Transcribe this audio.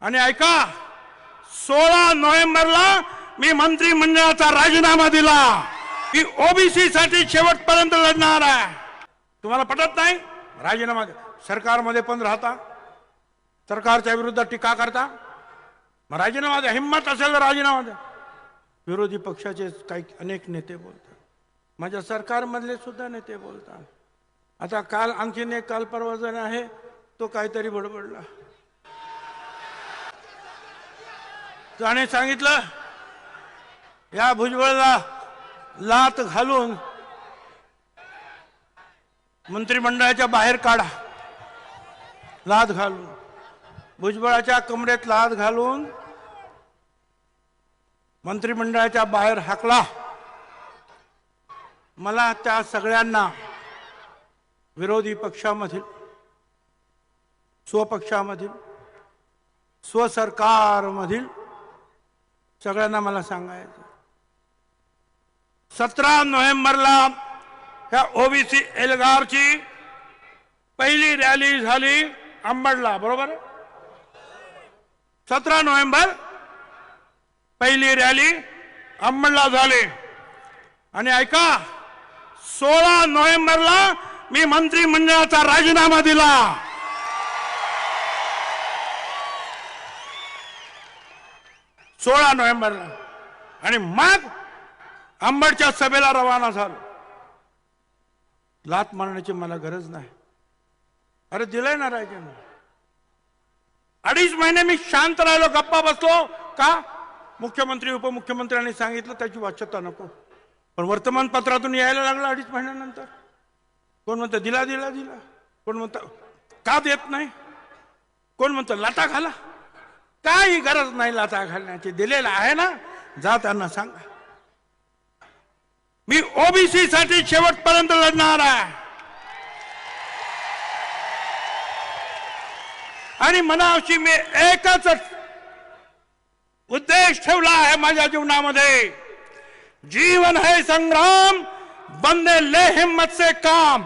आणि ऐका सोळा नोव्हेंबरला मी मंत्रिमंडळाचा राजीनामा दिला. की ओबीसी साठी शेवटपर्यंत लढणार आहे. तुम्हाला पटत नाही? राजीनामा द्या. सरकारमध्ये पण राहता सरकारच्या विरुद्ध टीका करता. मग राजीनामा द्या हिंमत असेल तर राजीनामा द्या. विरोधी पक्षाचे काही अनेक नेते बोलतात. माझ्या सरकारमधले सुद्धा नेते बोलतात. आता काल आणखीन एक काल परवा जण आहे तो काहीतरी बडबडला. त्याने सांगितलं? या भुजबळला लात घालून मंत्रिमंडळाच्या बाहेर काढा. लात घालून. भुजबळाच्या कमरेत लात घालून मंत्रिमंडळाच्या बाहेर हाकला. मला त्या सगळ्यांना विरोधी पक्षामधील स्वपक्षामधील स्वसरकारमधील सगळ्यांना मला सांगायचं. सतरा नोव्हेंबरला ह्या ओबीसी एल्गारची पहिली रॅली झाली अंबडला बरोबर? सतरा नोव्हेंबर पहिली रॅली अंबडला झाली. आणि ऐका सोळा नोव्हेंबरला मी मंत्रिमंडळाचा राजीनामा दिला. सोळा नोव्हेंबरला आणि मग अंबडच्या सभेला रवाना झालो. लात मारण्याची मला गरज नाही. अरे दिलंय ना राजाने अडीच महिने मी शांत राहिलो गप्पा बसलो. का? मुख्यमंत्री उपमुख्यमंत्र्यांनी सांगितलं त्याची वाच्यता नको. पण वर्तमानपत्रातून यायला लागलं अडीच महिन्यानंतर. कोण म्हणतं दिला दिला दिला. कोण म्हणतं का देत नाही? कोण म्हणतं लाटा घाला. काही गरज नाही लाचा घालण्याची. दिलेला आहे ना? जा त्यांना सांगा. मी ओबीसी साठी शेवटपर्यंत लढणार आहे. आणि मनाशी मी एकच उद्देश ठेवला आहे माझ्या जीवनामध्ये. जीवन है संग्राम बंदे ले हिम्मत से काम.